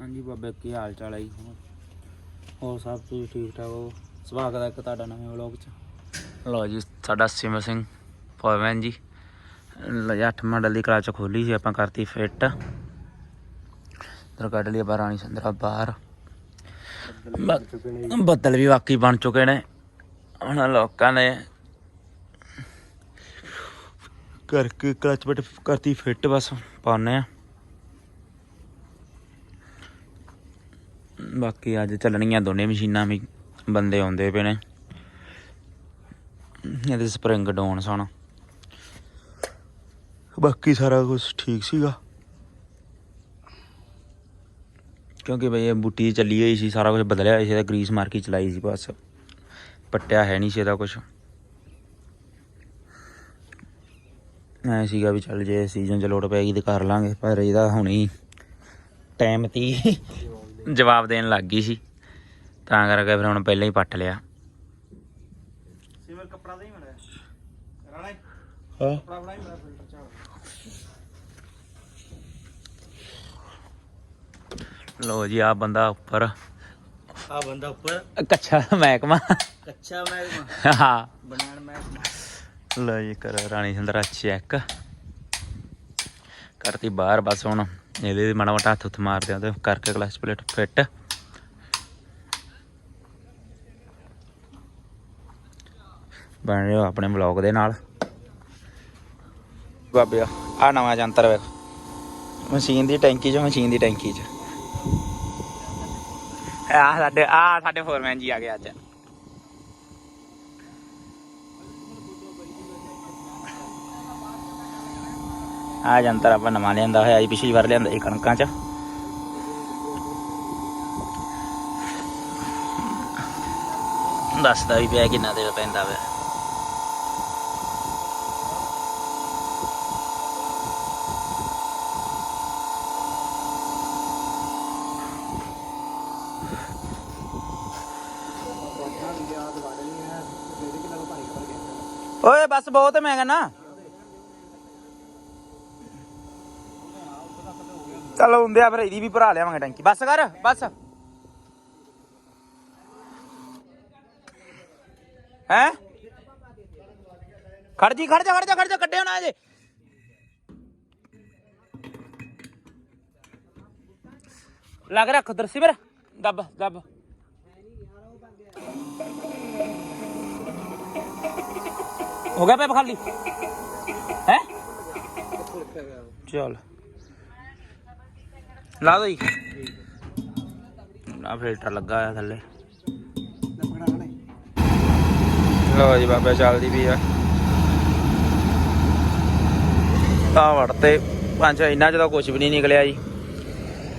ਹਾਂਜੀ ਬਾਬਾ, ਕੀ ਹਾਲ ਚਾਲ ਹੈ ਜੀ? ਹੋਰ ਸਭ ਤੁਸੀਂ ਠੀਕ ਠਾਕ ਹੋ? ਸਵਾਗਤ ਹੈ ਇੱਕ ਤੁਹਾਡਾ ਨਵੇਂ ਵਲੌਗ 'ਚ। ਲਓ ਜੀ, ਸਾਡਾ ਸਿਮਰ ਸਿੰਘ ਫੋਰਮੈਨ ਜੀ। ਅੱਠ ਜੀ 8 ਮਾਡਲ ਦੀ ਕਲਾਚ ਖੋਲੀ ਸੀ, ਆਪਾਂ ਕਰਤੀ ਫਿੱਟ। ਇਧਰ ਕੱਢ ਲਈ ਆਪਾਂ ਰਾਣੀ ਸੰਦਰਾ ਬਾਹਰ। ਬੱਦਲ ਵੀ ਵਾਕਈ ਬਣ ਚੁੱਕੇ ਨੇ। ਹੁਣ ਲੋਕਾਂ ਨੇ ਕਰਕੇ ਕਲਚ ਬਟ ਕਰਤੀ ਫਿੱਟ ਬਸ ਪਾਉਨੇ ਆ। ਬਾਕੀ ਅੱਜ ਚੱਲਣੀਆਂ ਦੋਨੇ ਮਸ਼ੀਨਾਂ ਵੀ ਬੰਦੇ ਆਉਂਦੇ ਪਏ ਨੇ। ਇਹਦੇ ਸਪਰਿੰਗ ਡਾਊਨ ਸਨ। ਬਾਕੀ ਸਾਰਾ ਕੁਝ ਠੀਕ ਸੀਗਾ। ਕਿਉਂਕਿ ਬਈ ਇਹ ਬੁੱਟੀ ਚੱਲੀ ਹੋਈ ਸੀ ਸਾਰਾ ਕੁਝ ਬਦਲਿਆ ਹੋਇਆ ਸੀ ਇਹਦਾ ਗਰੀਸ ਮਾਰ ਕੇ ਚਲਾਈ ਸੀ ਬਸ। ਪੱਟਿਆ ਹੈ ਨਹੀਂ ਸੀ ਇਹਦਾ ਕੁਝ ਐ ਸੀਗਾ ਵੀ ਚੱਲ ਜੇ ਸੀਜ਼ਨ ਚ ਲੋੜ ਪੈਗੀ ਤੇ ਕਰ ਲਾਂਗੇ ਪਰ ਇਹਦਾ ਹੁਣੀ ਟਾਈਮ ਤੀ। ਜਵਾਬ ਦੇਣ ਲੱਗ ਗਈ ਸੀ। ਤਾਂ ਕਰਕੇ ਫਿਰ ਹੁਣ ਪਹਿਲਾਂ ਹੀ ਪੱਟ ਲਿਆ। ਸਿਮਰ ਕੱਪੜਾ ਨਹੀਂ ਮਿਲਿਆ। ਰਾਣਾ ਹਾਂ। ਕੱਪੜਾ ਬਣਾ ਹੀ ਮਿਲਿਆ ਫਿਰ ਚਾਹ ਲੋ ਜੀ ਆ ਬੰਦਾ ਉੱਪਰ। ਆ ਬੰਦਾ ਉੱਪਰ। ਕੱਚਾ ਮਹਿਕਮਾ। ਕੱਚਾ ਮੈਂ ਹਾਂ। ਬਣਾਣ ਮੈਂ ਲੋ ਜੀ ਕਰ ਰਾਣੀ ਸੰਦਰਾ ਚੈੱਕ ਕਰਤੀ ਬਾਹਰ ਬਸ ਹੁਣ। ਇਹਦੇ ਮਾੜਾ ਮੋਟਾ ਹੱਥ ਉੱਥ ਮਾਰਦੇ ਆ ਤੇ ਕਰਕੇ ਕਲਚ ਪਲੇਟ ਫਿੱਟ ਬਣ ਰਿਹਾ ਆਪਣੇ ਬਲੌਗ ਦੇ ਨਾਲ। ਬਾਬੇ ਆ ਨਵਾਂ ਜੰਤਰ ਵੇਖ। ਮਸ਼ੀਨ ਦੀ ਟੈਂਕੀ ਚ, ਮਸ਼ੀਨ ਦੀ ਟੈਂਕੀ ਚ। ਆ ਸਾਡੇ ਆ ਸਾਡੇ ਫੋਰਮੈਨ ਜੀ ਆ ਗਏ ਅੱਜ। ਆ ਜੰਤਰ ਆਪਾਂ ਨਵਾਂ ਲਿਆਂਦਾ ਹੋਇਆ ਜੀ, ਪਿਛਲੀ ਵਾਰ ਲਿਆਂਦਾ ਸੀ ਕਣਕਾਂ ਚ। ਦੱਸਦਾ ਵੀ ਪਿਆ ਕਿੰਨਾ ਦੇ ਪੈਂਦਾ ਵਾ। ਓਏ, ਬਸ ਬਹੁਤ ਮੈਂ ਕਹਿੰਦਾ। ਹੁੰਦੇ ਆ, ਫਿਰ ਇਹਦੀ ਵੀ ਭਰਾ ਲਿਆਵਾਂਗੇ ਟੈਂਕੀ। ਬਸ ਕਰ, ਬਸ। ਹੈ? ਖੜ ਜੀ, ਖੜ ਜਾ ਖੜ ਜਾ ਖੜ ਜਾ, ਕੱਢਿਓ ਨਾ ਜੇ ਲੱਗ ਰੱਖ ਉਧਰ ਸਿਮਰ ਦੱਬ ਦੱਬ। ਹੋ ਗਿਆ ਪੈਪ ਖਾਲੀ? ਹੈ? ਚਲ। ਲਾ ਦੋ ਜੀ। ਆ ਫਿਲਟਰ ਲੱਗਾ ਹੋਇਆ ਥੱਲੇ। ਲੋ ਜੀ ਬਾਬਾ ਚੱਲਦੀ ਵੀ ਆ। ਆ ਵੜਤੇ, ਪੰਜ ਇੰਨਾ ਚ ਤਾਂ ਕੁਝ ਵੀ ਨਹੀਂ ਨਿਕਲਿਆ ਜੀ।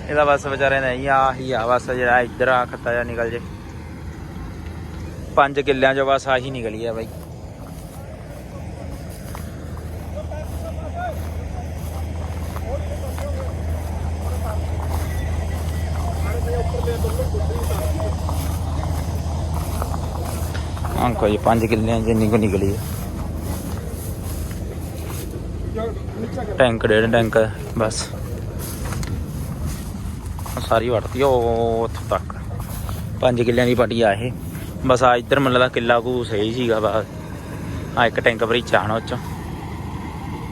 ਇਹਦਾ ਬਸ ਵਿਚਾਰੇ ਨੇ ਹੀ ਆ ਆ, ਬਸ ਜਿਹੜਾ ਇੱਧਰ ਆ ਖੱਤਾ ਜਾ ਨਿਕਲ ਜੇ। ਪੰਜ ਕਿੱਲਿਆਂ ਚੋਂ ਬਸ ਆਹੀ ਨਿਕਲੀ ਆ ਬਾਈ। ਅੰਕੋ ਜੀ 5 ਕਿੱਲਿਆਂ ਜਿੰਨੀ ਕੁ ਨਿਕਲੀ ਹੈ ਟੈਂਕ, ਡੇਢ ਟੈਂਕ ਬਸ। ਸਾਰੀ ਵੜਤੀ ਉਹ ਉੱਥੋਂ ਤੱਕ। 5 ਕਿੱਲਿਆਂ ਦੀ ਪਟੀ ਆ ਇਹ। ਬਸ ਆ ਇੱਧਰ ਮੱਲਾ ਦਾ ਕਿੱਲਾ ਕੋ ਸਹੀ ਸੀਗਾ, ਬਸ। ਆ ਇੱਕ ਟੈਂਕ ਭਰੀ ਚਾਣ ਉਹ ਚ।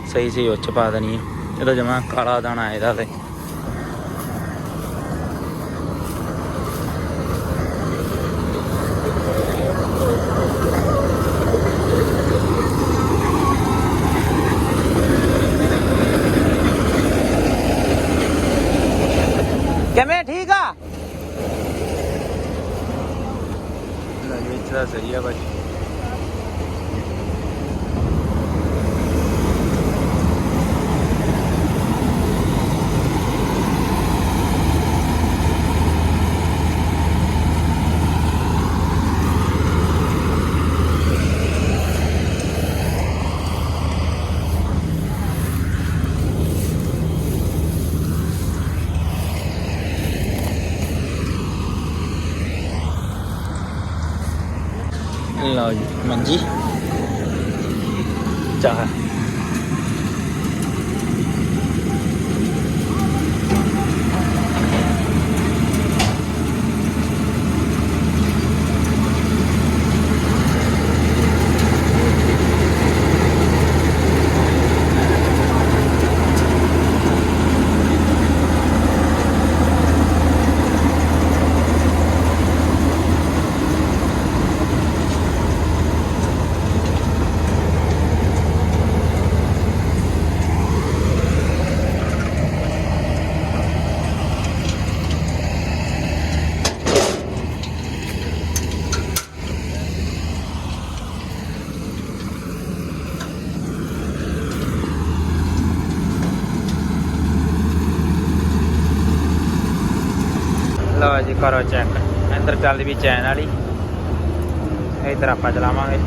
ਸਹੀ ਸੀ, ਉਹ 'ਚ ਪਾ ਦੇਣੀ ਇਹਦਾ ਜਮਾ ਕਾਲਾ ਦਾਣਾ ਇਹਦਾ ਤੇ। ਕਰੋ ਚੈੱਕ ਇੱਧਰ ਚੱਲਦੀ ਵੀ ਚੈਨ ਵਾਲੀ। ਇਧਰ ਆਪਾਂ ਚਲਾਵਾਂਗੇ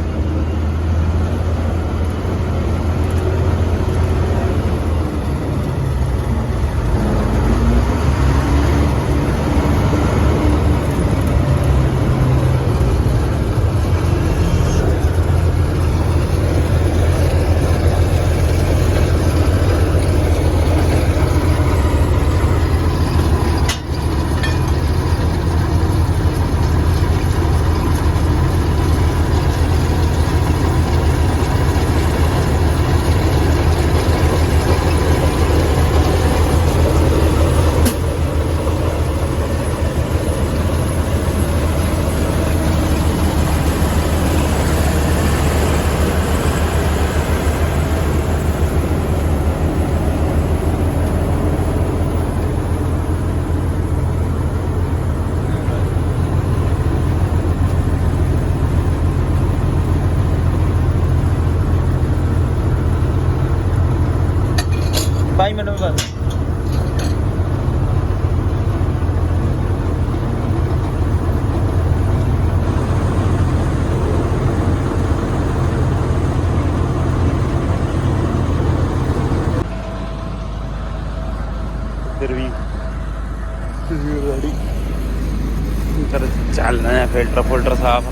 ਬਾਈ ਮੈਨੂੰ ਵੀ ਬਸ ਫਿਰ ਵੀ ਰੈਡੀ ਕਰ ਚੱਲ ਰਿਹਾ ਫਿਲਟਰ ਫੁਲਟਰ ਸਾਫ਼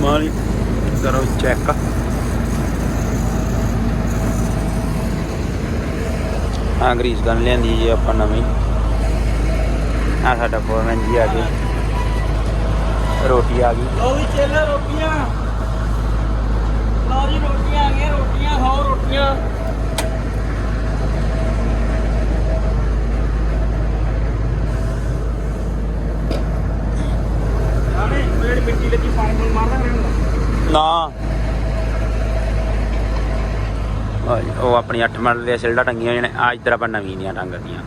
ਮਾਲੀ ਕਰੋ ਚੈੱਕ ਹਾਂ ਗਰੀਸ ਗਨ ਲਿਆਂਦੀ ਜੀ ਆਪਾਂ ਨਵੀਂ। ਆ ਸਾਡਾ ਫੋਰਮੈਨ ਜੀ ਆ ਗਏ। ਰੋਟੀ ਆ ਗਈ। ਲਓ ਵੀ ਚੇਲੇ ਰੋਟੀਆਂ। ਲਓ ਜੀ ਰੋਟੀਆਂ ਆ ਗਈਆਂ ਰੋਟੀਆਂ ਖਾਓ ਰੋਟੀਆਂ। ਨਾ। ਆ ਉਹ ਆਪਣੀ 8 ਮਾਡਲ ਦੀਆਂ ਸਿਲਡਾ ਟੰਗੀਆਂ ਹੋਈਆਂ ਨੇ। ਆ ਇੱਧਰ ਆਪਾਂ ਨਵੀਂ ਦੀਆਂ ਟੰਗਦੀਆਂ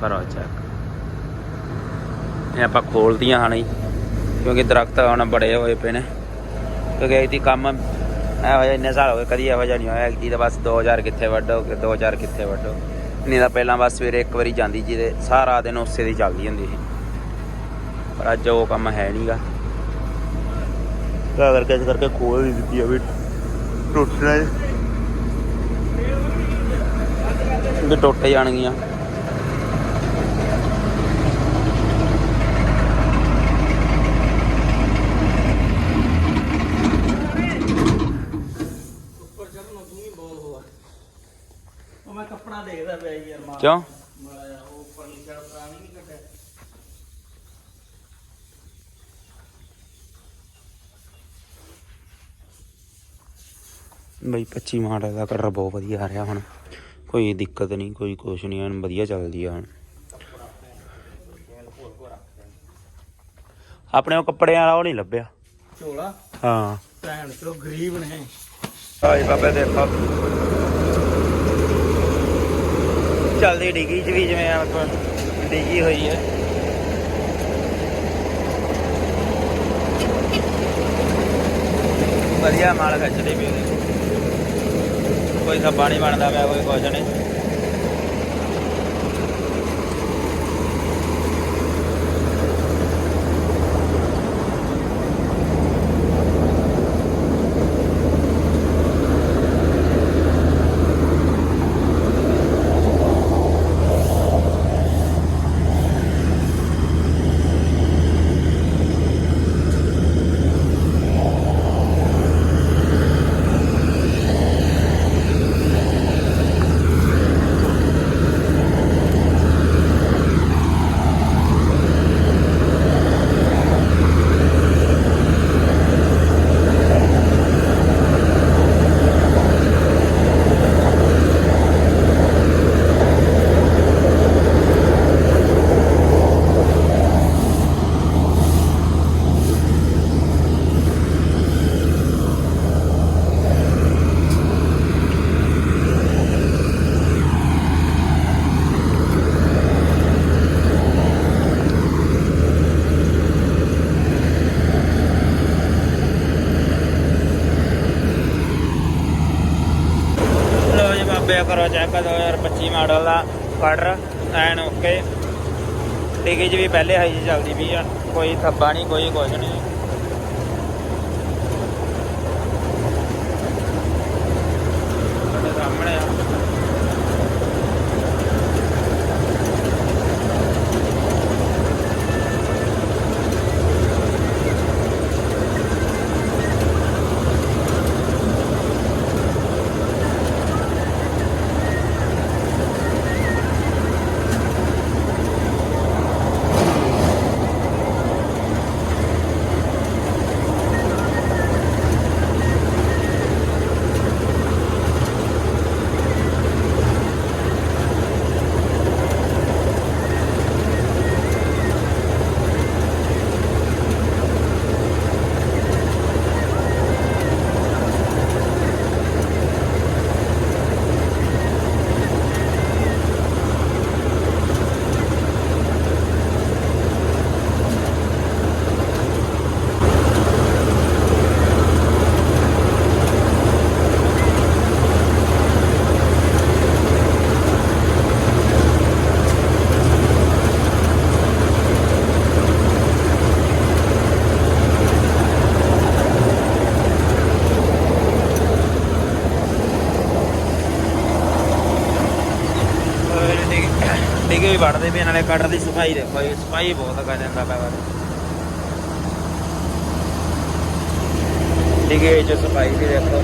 ਕਰੋ ਚੈੱਕ ਇਹ ਆਪਾਂ ਖੋਲਦੀਆਂ ਹਨ ਜੀ, ਕਿਉਂਕਿ ਦਰਖਤ ਹੁਣ ਬੜੇ ਹੋਏ ਪਏ ਨੇ। ਕਿਉਂਕਿ ਇਹਦੀ ਕੰਮ ਇਹੋ ਜਿਹਾ ਇੰਨੇ ਸਾਲ ਹੋ ਗਏ, ਕਦੀ ਇਹੋ ਜਿਹਾ ਨਹੀਂ ਹੋਇਆ। ਇਹਦੀ ਤਾਂ ਬਸ 2000 ਕਿੱਥੇ ਵੱਢੋ, ਕਿ 2000 ਕਿੱਥੇ ਵੱਢੋ। ਨਹੀਂ ਤਾਂ ਪਹਿਲਾਂ ਬਸ ਸਵੇਰੇ ਇੱਕ ਵਾਰੀ ਜਾਂਦੀ ਜੀ ਤੇ ਸਾਰਾ ਦਿਨ ਉਸੇ ਦੀ ਚੱਲਦੀ ਹੁੰਦੀ ਸੀ। ਪਰ ਅੱਜ ਉਹ ਕੰਮ ਹੈ ਨਹੀਂਗਾ। ਤਾਂ ਕਰਕੇ ਇਸ ਕਰਕੇ ਖੋਲ ਨਹੀਂ ਦਿੱਤੀ ਆ ਟੁੱਟਣਾ ਵੀ ਟੁੱਟ ਜਾਣਗੀਆਂ ਉੱਪਰ ਚੜਨਾ ਤੂੰ ਹੀ ਬੋਲ ਹੋਆ ਉਹ ਮੈਂ ਕੱਪੜਾ ਦੇਖਦਾ ਪਿਆ ਸੀ ਯਾਰ ਮਾਰ ਕਿਉਂ? ਬਈ 25 ਮਾਡਲ ਦਾ ਕਲਰ ਬਹੁਤ ਵਧੀਆ ਆ ਰਿਹਾ ਹੁਣ। ਕੋਈ ਦਿੱਕਤ ਨਹੀਂ ਕੋਈ ਕੁਛ ਨਹੀਂ ਐਨ ਵਧੀਆ ਚੱਲਦੀ ਆ। ਹੁਣ ਆਪਣੇ ਉਹ ਕੱਪੜਿਆਂ ਵਾਲਾ ਉਹ ਨਹੀਂ ਲੱਭਿਆ। ਝੋਲਾ? ਹਾਂ। ਭੈਣ ਚੋ ਗਰੀਬ ਨੇ। ਆਏ ਬਾਬੇ ਦੇਖੋ। ਚੱਲਦੀ ਡਿੱਗੀ ਚ ਵੀ ਜਿਵੇਂ ਆਪਾਂ ਡਿੱਗੀ ਹੋਈ ਹੈ ਵਧੀਆ ਮਾਲ ਖਿੱਚਦੇ ਵੀ ਉਹਦੇ। ਕੋਈ ਸੱਬਾ ਨਹੀਂ ਬਣਦਾ ਪਿਆ ਕੋਈ ਕੁਛ ਨਹੀਂ ਕਰੋ ਚੈੱਕ 2025 ਮਾਡਲ ਦਾ ਕਟਰ ਐਨ ਓਕੇ ਡਿਗੀ ਚ ਵੀ ਪਹਿਲੇ ਹਾਈ ਚ ਚੱਲਦੀ ਪਈ ਆ, ਕੋਈ ਥੱਬਾ ਨਹੀਂ, ਕੋਈ ਕੁਝ ਨਹੀਂ ਤੁਹਾਡੇ ਸਾਹਮਣੇ ਆ ਡਿੱਗੇ ਵੀ ਵੜਦੇ ਕਟਰ ਦੀ ਸਫ਼ਾਈ ਦੇਖੋ ਜੀ, ਸਫ਼ਾਈ ਬਹੁਤ ਕਰ ਜਾਂਦਾ ਪਿਆ ਵਾ ਡਿੱਗੇ ਵਿੱਚ ਸਫ਼ਾਈ ਵੀ ਦੇਖੋ।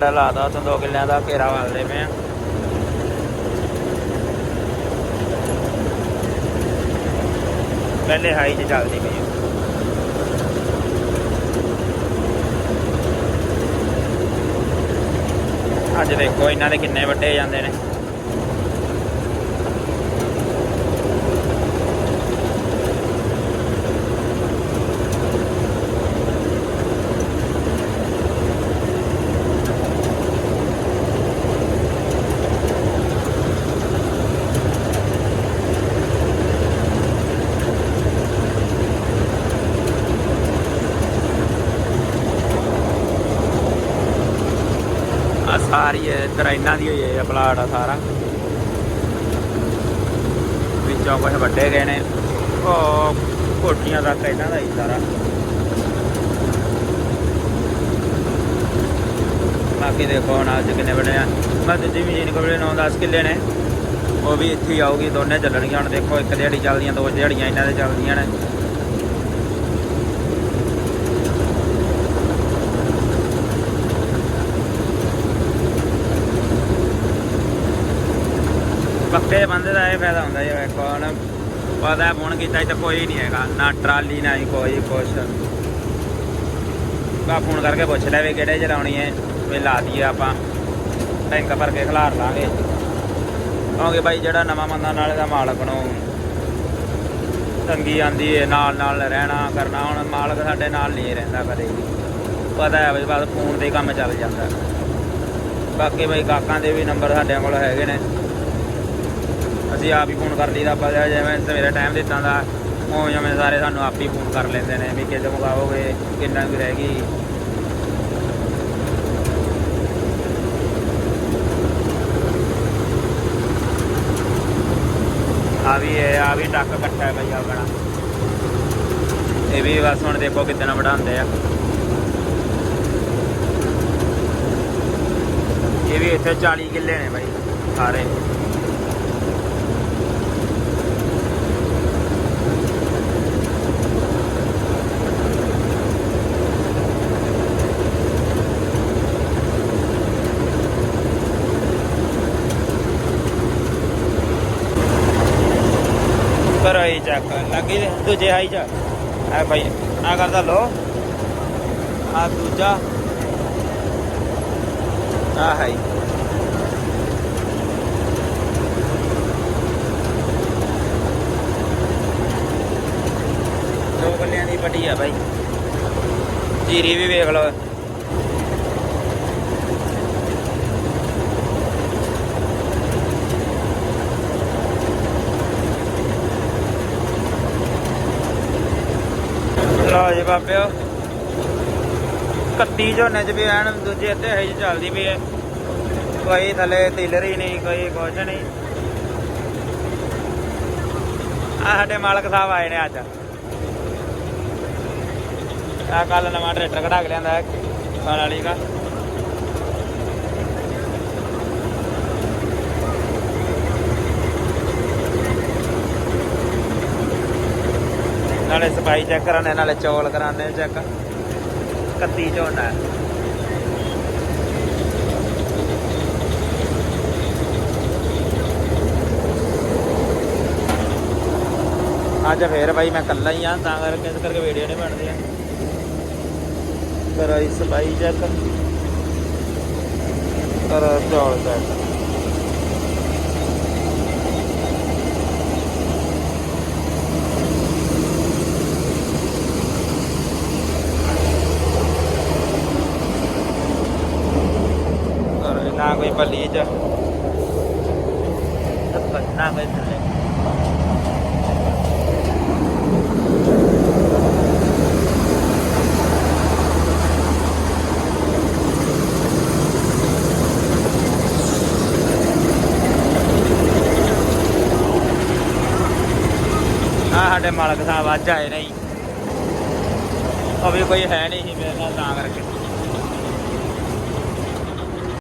ਲਾ ਲਾਦਾ ਤੋਂ ਦੋ ਕਿੱਲਿਆਂ ਦਾ ਘੇਰਾ ਵਾਲਦੇ ਪਏ ਆ। ਪਹਿਲੇ ਹਾਈ 'ਚ ਚੱਲਦੀ ਪਈ ਅੱਜ ਦੇਖੋ ਇਹਨਾਂ ਦੇ ਕਿੰਨੇ ਵੱਡੇ ਜਾਂਦੇ ਨੇ ਆ ਸਾਰੀ ਇੱਧਰ ਇਹਨਾਂ ਦੀ ਹੋਈ ਹੈ ਪਲਾਟ ਆ ਸਾਰਾ। ਵਿੱਚੋਂ ਕੁਝ ਵੱਡੇ ਗਏ ਨੇ। ਉਹ ਕੋਠੀਆਂ ਤੱਕ ਇਹਨਾਂ ਦਾ ਹੀ ਸਾਰਾ। ਬਾਕੀ ਦੇਖੋ ਹੁਣ ਅੱਜ ਕਿੰਨੇ ਬਣੇ ਆ। ਮੈਂ ਦੂਜੀ ਮਸ਼ੀਨ ਕੋਲੇ 9-10 ਕਿੱਲੇ ਨੇ। ਉਹ ਵੀ ਇੱਥੇ ਹੀ ਆਊਗੀ, ਦੋਨੇ ਚੱਲਣਗੀਆਂ। ਹੁਣ ਦੇਖੋ ਇੱਕ ਦਿਹਾੜੀ ਚੱਲਦੀਆਂ, ਦੋ ਦਿਹਾੜੀਆਂ ਇਹਨਾਂ ਦੇ ਚੱਲਦੀਆਂ ਨੇ। ਪੱਕੇ ਬੰਦੇ ਦਾ ਇਹ ਫਾਇਦਾ ਹੁੰਦਾ ਜਿਵੇਂ ਕੋਣ ਪਤਾ ਫੋਨ ਕੀਤਾ ਤਾਂ ਕੋਈ ਨਹੀਂ ਹੈਗਾ, ਨਾ ਟਰਾਲੀ, ਨਾ ਹੀ ਕੋਈ ਕੁਛ। ਬਾ ਫੋਨ ਕਰਕੇ ਪੁੱਛ ਲੈ ਵੀ ਕਿਹੜੇ ਚਲਾਉਣੀ ਹੈ, ਵੀ ਲਾ ਦਈਏ ਆਪਾਂ। ਟੈਂਕ ਭਰ ਕੇ ਖਿਲਾਰ ਲਾਂਗੇ। ਕਿਉਂਕਿ ਬਾਈ ਜਿਹੜਾ ਨਵਾਂ ਬੰਦਾ ਨਾਲੇ ਦਾ ਮਾਲਕ ਨੂੰ ਤੰਗੀ ਆਂਦੀ ਹੈ ਨਾਲ ਨਾਲ ਰਹਿਣਾ ਕਰਨਾ, ਹੁਣ ਮਾਲਕ ਸਾਡੇ ਨਾਲ ਨਹੀਂ ਰਹਿੰਦਾ ਕਦੇ ਵੀ। ਪਤਾ ਹੈ ਬਈ ਬਸ ਫੋਨ ਤੇ ਹੀ ਕੰਮ ਚੱਲ ਜਾਂਦਾ। ਬਾਕੀ ਬਈ ਕਾਕਾਂ ਦੇ ਵੀ ਨੰਬਰ ਸਾਡੇ ਕੋਲ ਹੈਗੇ ਨੇ। ਅਸੀਂ ਆਪ ਹੀ ਫੋਨ ਕਰ ਲਈਦਾ, ਆਪਾਂ ਜਿਵੇਂ ਸਵੇਰੇ ਟਾਈਮ ਦਿੱਤਾ ਦਾ ਉਹ ਜਿਵੇਂ ਸਾਰੇ ਸਾਨੂੰ ਆਪ ਹੀ ਫੋਨ ਕਰ ਲੈਂਦੇ ਨੇ ਵੀ ਕਿੱਦਾਂ ਮੁਕਾਓਗੇ ਕਿੰਨਾ ਕੁ ਰਹਿ ਗਈ। ਆ ਵੀ ਇਹ, ਆ ਵੀ ਟੱਕ ਇਕੱਠਾ ਹੈ ਬਈ ਆਪਣਾ। ਇਹ ਵੀ ਬਸ ਹੁਣ ਦੇਖੋ ਕਿੰਨਾ ਵਧਾਉਂਦੇ ਆ। ਇਹ ਵੀ ਇੱਥੇ 40 ਕਿੱਲੇ ਨੇ ਬਾਈ, ਸਾਰੇ। ਕਰੋ ਇਹ ਚੱਕ, ਲੱਗੀ ਦੂਜੇ ਹਾਈ ਚ ਆ ਭਾਈ ਆ ਕਰਦਾ ਲੋ ਆ ਦੂਜਾ। ਆ ਹਾਈ। ਦੋ ਗੱਲਿਆਂ ਦੀ ਪੱਟੀ ਆ ਭਾਈ ਜੀਰੀ ਵੀ ਵੇਖ ਲਓ। ਲਓ ਜੀ ਬਾਬਿਓ। ਕੱਤੀ ਝੋਨੇ ਚ ਵੀ ਐਨ ਦੂਜੇ ਤੇ ਹੈ ਚੱਲਦੀ ਪਈ ਹੈ ਕੋਈ ਥੱਲੇ ਤਿਲਰੀ ਨਹੀਂ, ਕੋਈ ਕੁਛ ਨਹੀਂ। ਆ ਸਾਡੇ ਮਾਲਕ ਸਾਹਿਬ ਆਏ ਨੇ ਅੱਜ। ਆ ਕੱਲ ਨਵਾਂ ਟਰੈਕਟਰ ਕਢਾ ਕੇ ਲਿਆਂਦਾ ਕਾਲ ਵਾਲੀ ਦਾ। ਨਾਲੇ ਸਫ਼ਾਈ ਚੈੱਕ ਕਰਾਣੇ ਨਾਲੇ ਚੌਲ ਕਰਾਣੇ ਚੈੱਕ ਕੱਤੀ ਝੋਨਾ ਅੱਜ ਫੇਰ ਬਾਈ ਮੈਂ ਇਕੱਲਾ ਹੀ ਆ, ਤਾਂ ਕਰਕੇ ਇਸ ਕਰਕੇ ਵੀਡੀਓ ਨਹੀਂ ਬਣਦੀ ਕਰੋ ਇਸ ਸਫ਼ਾਈ ਚੈੱਕ ਕਰੋ ਚੌਲ ਚੈੱਕ ਕਰੋ ਨਾ ਕੋਈ ਭੱਲੀ ਚ। ਨਾ ਥੱਲੇ ਆ ਸਾਡੇ ਮਾਲਕ ਸਾਹਿਬ ਅੱਜ ਆਏ ਨਹੀਂ ਉਹ ਵੀ ਕੋਈ ਹੈ ਨਹੀਂ ਸੀ ਮੇਰੇ ਨਾਲ, ਤਾਂ ਕਰਕੇ।